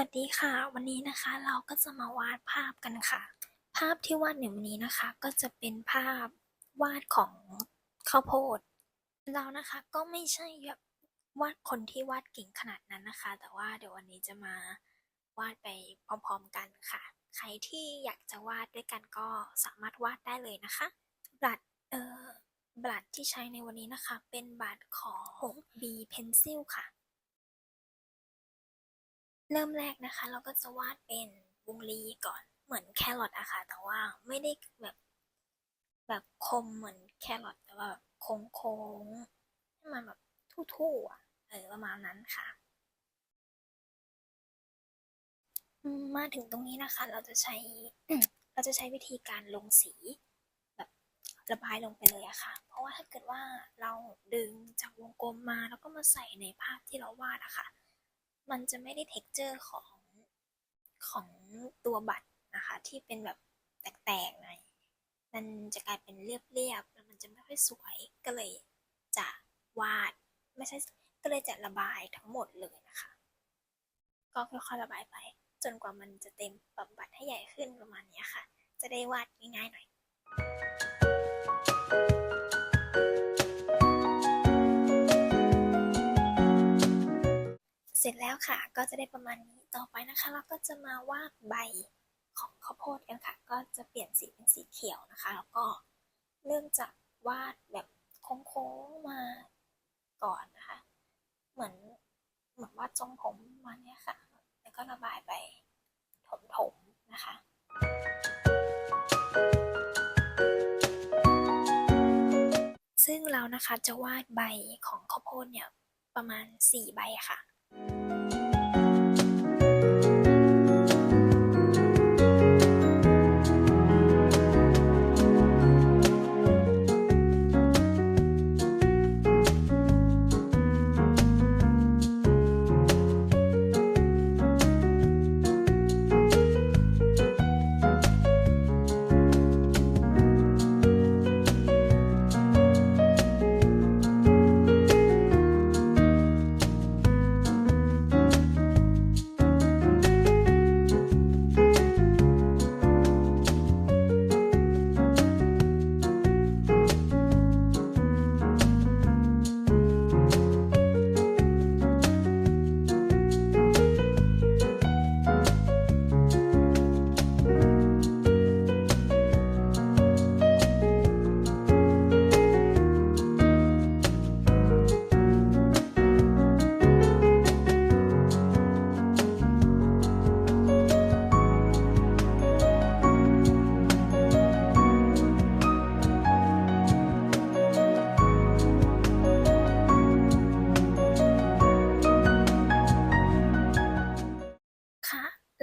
วัสดีค่ะ วันนี้นะคะเราก็จะมาวาดภาพกันค่ะ ภาพที่วาดในวันนี้นะคะ ก็จะเป็นภาพวาดของข้าวโพดเรานะคะก็ไม่ใช่แบบวาดคนที่วาดเก่งขนาดนั้นนะคะ แต่ว่าเดี๋ยววันนี้จะมาวาดไปพร้อมๆกันค่ะ ใครที่อยากจะวาดด้วยกันก็สามารถวาดได้เลยนะคะบัตรเอ่อบัตรที่ใช้ในวันนี้นะคะ เป็นบัตรของ B Pencil ค่ะ เริ่มแรกนะคะ เราก็จะวาดเป็นวงรีก่อนเหมือนแครอทอะค่ะ แต่ว่าไม่ได้แบบแบบคมเหมือนแครอทแต่ว่าแบบโค้งให้มันแบบทู่ๆอะเออประมาณนั้นค่ะมมาถึงตรงนี้นะคะ เราจะใช้เราจะใช้วิธีการลงสี แบบระบายลงไปเลยอะค่ะ เพราะว่าถ้าเกิดว่าเราดึงจากวงกลมมาแล้วก็มาใส่ในภาพที่เราวาดอะค่ะ มันจะไม่ได้เท็กเจอร์ของของตัวบัตรนะคะ ที่เป็นแบบแตกๆหน่อยมันจะกลายเป็นเรียบๆแล้วมันจะไม่ค่อยสวยก็เลยจะวาดไม่ใช่ก็เลยจะระบายทั้งหมดเลยนะคะ ก็ค่อยๆระบายไป จนกว่ามันจะเต็มปรับบัตรให้ใหญ่ขึ้นประมาณนี้ค่ะ จะได้วาดง่ายๆหน่อย สร็จแล้วค่ะ ก็จะได้ประมาณนี้ต่อไปนะคะ เราก็จะมาวาดใบของข้าวโพดกันค่ะ ก็จะเปลี่ยนสีเป็นสีเขียวนะคะ แล้วก็เริ่มจากวาดแบบโค้งๆมาก่อนนะคะ เหมือนเหมือนวาดทรงผมมาเนี้ยค่ะ แล้วก็ระบายไปถมๆนะคะซึ่งเรานะคะจะวาดใบของข้าวโพดเนี่ยประมาณ 4 ใบค่ะ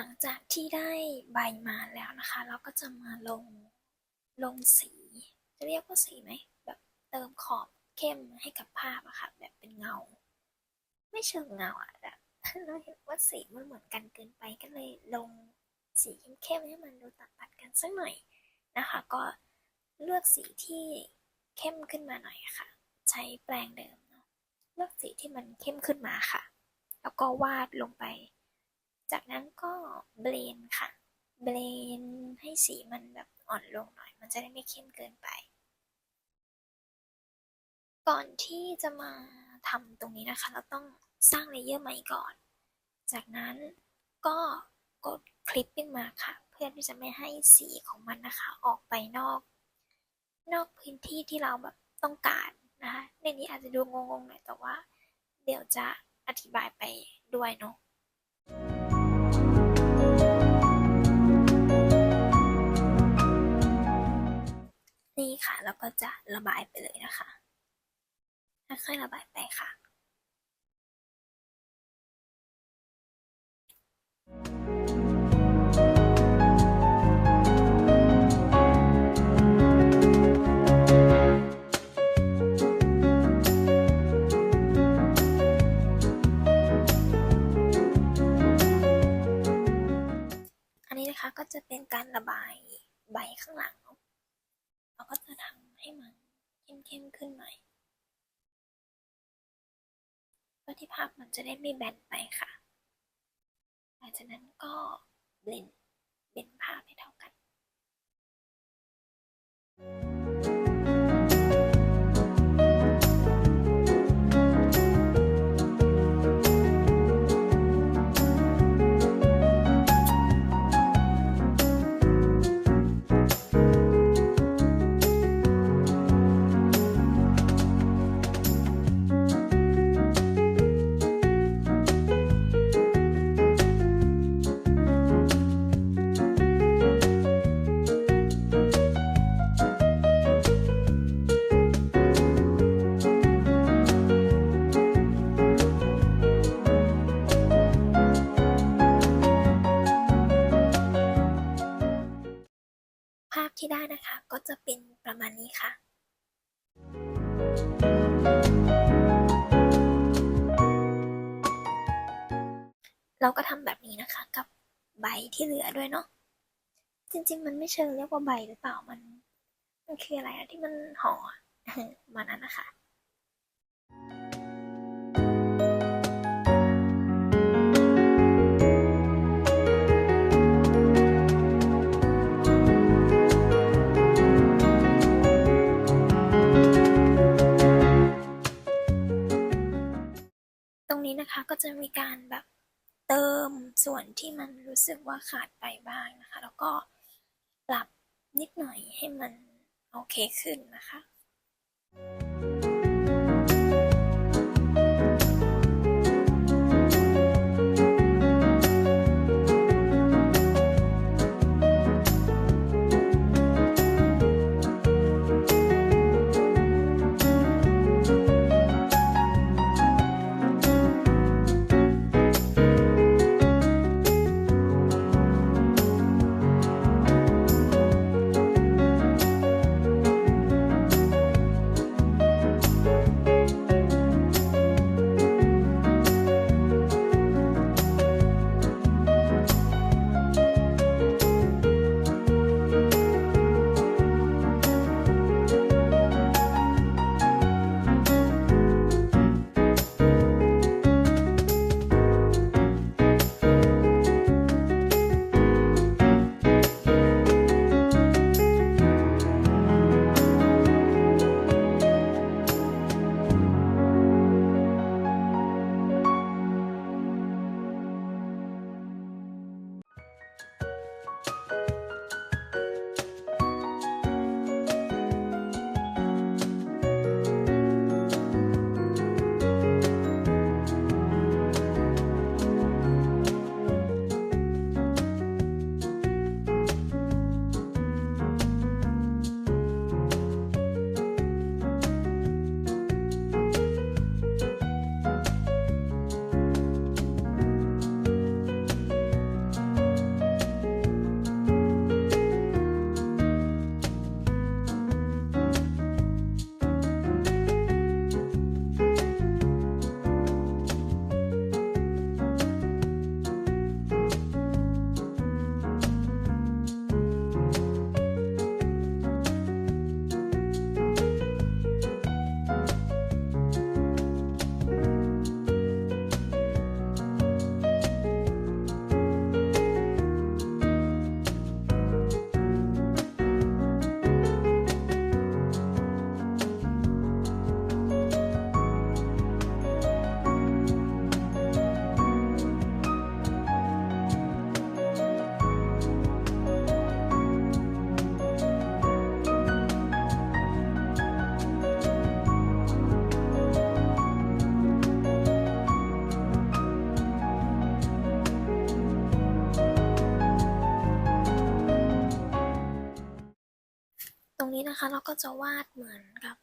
หลังจากที่ได้ใบมาแล้วนะคะ เราก็จะมาลงลงสี จะเรียกว่าสีไหมแบบเติมขอบเข้มให้กับภาพอะค่ะแบบเป็นเงา ไม่เชิงเงาอะแบบเราเห็นว่าสีมันเหมือนกันเกินไปก็เลยลงสีเข้มๆให้มันดูตัดตัดกันสักหน่อยนะคะ ก็เลือกสีที่เข้มขึ้นมาหน่อยค่ะ ใช้แปรงเดิมเนาะเลือกสีที่มันเข้มขึ้นมาค่ะ แล้วก็วาดลงไป จากนั้นก็เบลนค่ะ เบลนให้สีมันแบบอ่อนลงหน่อย มันจะได้ไม่เข้มเกินไป ก่อนที่จะมาทำตรงนี้นะคะ เราต้องสร้างเลเยอร์ใหม่ก่อน จากนั้นก็กดคลิปปิ้งมาค่ะ เพื่อที่จะไม่ให้สีของมันนะคะ ออกไปนอก นอกพื้นที่ที่เราแบบต้องการนะคะในนี้อาจจะดูงงๆหน่อยแต่ว่า เดี๋ยวจะอธิบายไปด้วยเนาะ นี่ค่ะ แล้วก็จะระบายไปเลยนะคะค่อยๆระบายไปค่ะอันนี้นะคะก็จะเป็นการระบายใบข้างหลัง เราก็จะทำให้มันเข้มๆขึ้นหน่อยเพื่อที่ภาพมันจะได้ไม่แบนไปค่ะหลังจากนั้นก็เบลนเบลนภาพให้เท่าาพที่ได้นะคะ ก็จะเป็นประมาณนี้ค่ะ เราก็ทำแบบนี้นะคะกับใบที่เหลือด้วยเนาะจริง ๆ มันไม่เชิงเรียกว่าใบหรือเปล่ามัน มันคืออะไรอะที่มันห่อมานั้นนะคะ ก็จะมีการแบบเติมส่วนที่มันรู้สึกว่าขาดไปบ้างนะคะ แล้วก็ปรับนิดหน่อยให้มันโอเคขึ้นนะคะตร นี้นะคะ เราก็จะวาดเหมือนกับ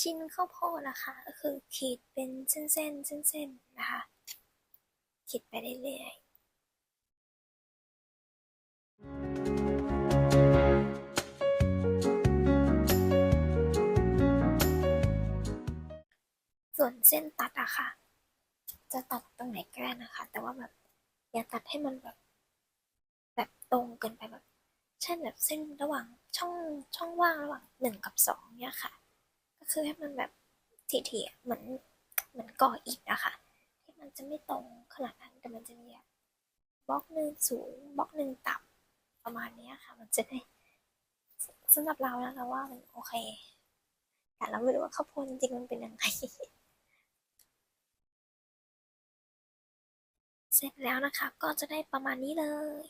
ชิ้นข้าวโพดนะคะก็คือขีดเป็นเส้นๆเส้นๆนะคะ ขีดไปเรื่อยๆ ส่วนเส้นตัดอะค่ะ จะตัดตรงไหนก็ได้นะคะ แต่ว่าแบบอย่าตัดให้มันแบบ แบบตรงเกินไปแบบ เช่นแบบเส้นระหว่างช่องช่องว่างระหว่างหนึ่งกับสองเนี่ยค่ะ ก็คือให้มันแบบถี่ๆเหมือนเหมือนก่ออิฐอะค่ะที่มันจะไม่ตรงขนาดนั้นแต่มันจะมีแบบบล็อกหนึ่งสูงบล็อกหนึ่งต่ำประมาณนี้ค่ะ มันจะได้สำหรับเรานะเราว่ามันโอเคแต่เราไม่รู้ว่าข้าวโพดจริงๆมันเป็นยังไงเสร็จแล้วนะคะก็จะได้ประมาณนี้เลย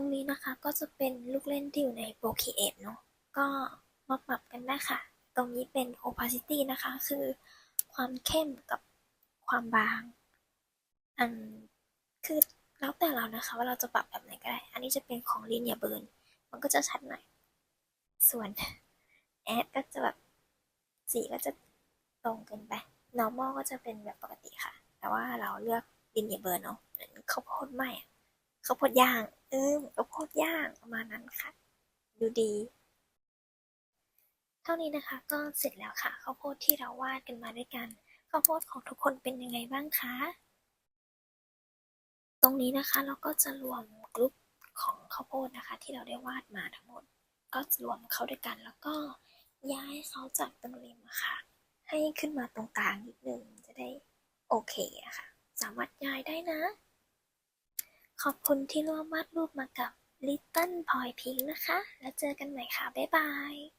รงนี้นะคะก็จะเป็นลูกเล่นที่อยู่ใน Procreate เนาะก็มาปรับกันได้ค่ะ ตรงนี้เป็น opacity นะคะ คือความเข้มกับความบาง อันคือแล้วแต่เรานะคะ ว่าเราจะปรับแบบไหนก็ได้ อันนี้จะเป็นของ Linear Burn มันก็จะชัดหน่อย ส่วน Add ก็จะแบบสีก็จะตรงกินไป Normal ก็จะเป็นแบบปกติค่ะ แต่ว่าเราเลือก Linear Burn เนาะเหมือนข้าวโพดไหมอะ ข้าวโพดย่าง เออเหมือนข้าวโพดย่างประมาณนั้นค่ะ ดูดี เท่านี้นะคะก็เสร็จแล้วค่ะข้าวโพดที่เราวาดกันมาด้วยกันข้าวโพดของทุกคนเป็นยังไงบ้างคะ ตรงนี้นะคะเราก็จะรวมกลุ่มของข้าวโพดนะคะ ที่เราได้วาดมาทั้งหมด ก็รวมเข้าด้วยกันแล้วก็ย้ายเขาจากตรงริมค่ะ ให้ขึ้นมาตรงกลางนิดนึงจะได้โอเคอะค่ะสามารถย้ายได้นะ ขอบคุณที่ร่วมวาดรูปมากับ Little Boy Pink นะคะ แล้วเจอกันใหม่ค่ะ บ๊ายบาย